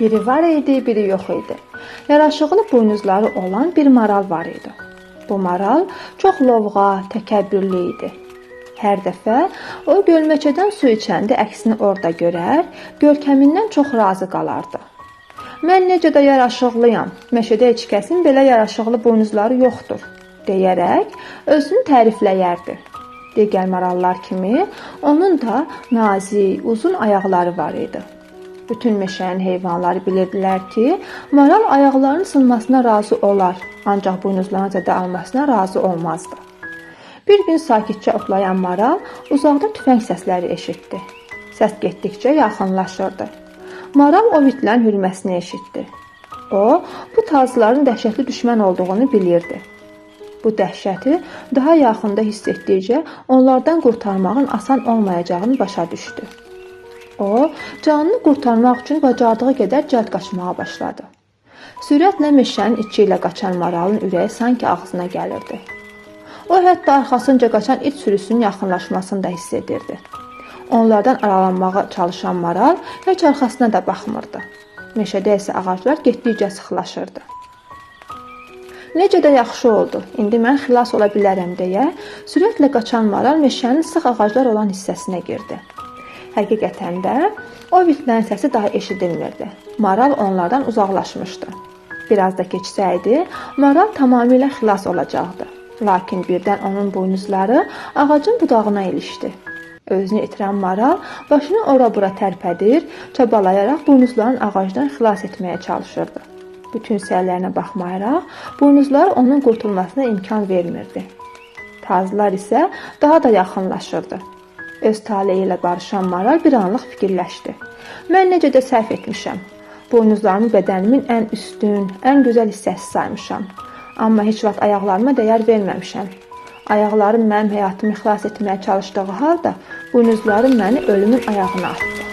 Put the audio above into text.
Biri var idi, biri yox idi. Yaraşıqlı buynuzları olan bir maral var idi. Bu maral çox lovğa, təkəbbürlü idi. Hər dəfə o gölməçədən su içəndə əksini orada görər, görkəmindən çox razı qalardı. Mən necə də yaraşıqlıyam. Meşədə heç kəsin belə yaraşıqlı buynuzları yoxdur, deyərək özünü tərifləyərdi. Digər marallar kimi onun da nazik, uzun ayaqları var idi. Bütün meşənin heyvanları bilirdilər ki, maral ayaqlarının sınmasına razı olar, ancaq buynuzlarına zədə almasına razı olmazdı. Bir gün sakitcə otlayan maral uzaqda tüfəng səsləri eşitdi. Səs getdikcə yaxınlaşırdı. Maral o vitlərin hürməsini eşitdi. O, bu tazların dəhşətli düşmən olduğunu bilirdi. Bu dəhşəti daha yaxında hiss etdikcə onlardan qurtarmağın asan olmayacağını başa düşdü. O, canını qurtarmaq üçün bacardığı qədər cəld qaçmağa başladı. Sürətlə meşənin içi ilə qaçan maralın ürəyi sanki ağzına gəlirdi. O hətta arxasınca qaçan it sürüsünün yaxınlaşmasını da hiss edirdi. Onlardan aralanmağa çalışan maral heç arxasına da baxmırdı. Meşədə isə ağaclar getdikcə sıxlaşırdı. Necə də yaxşı oldu. İndi mən xilas ola bilərəm deyə sürətlə qaçan maral meşənin sıx ağaclar olan hissəsinə girdi. Həqiqətən də o vitlərin səsi daha eşidilmirdi. Maral onlardan uzaqlaşmışdı. Biraz da keçsəydi, maral tamamilə xilas olacaqdı. Lakin birdən onun buynuzları ağacın budağına ilişdi. Özünü itirən maral başını ora-bura tərpədir, çabalayaraq buynuzların ağacdan xilas etməyə çalışırdı. Bütün səylərinə baxmayaraq, buynuzları onun qurtulmasına imkan vermirdi. Tazlar isə daha da yaxınlaşırdı. Öz taleyi ilə barışan maral bir anlıq fikirləşdi. Mən necə də səhv etmişəm. Buynuzlarımı bədənimin ən üstün, ən gözəl hissəsi saymışam. Amma heç vaxt ayaqlarıma dəyər verməmişəm. Ayaqlarım mənim həyatımı xilas etməyə çalışdığı halda buynuzlarım məni ölümün ayağına atdı.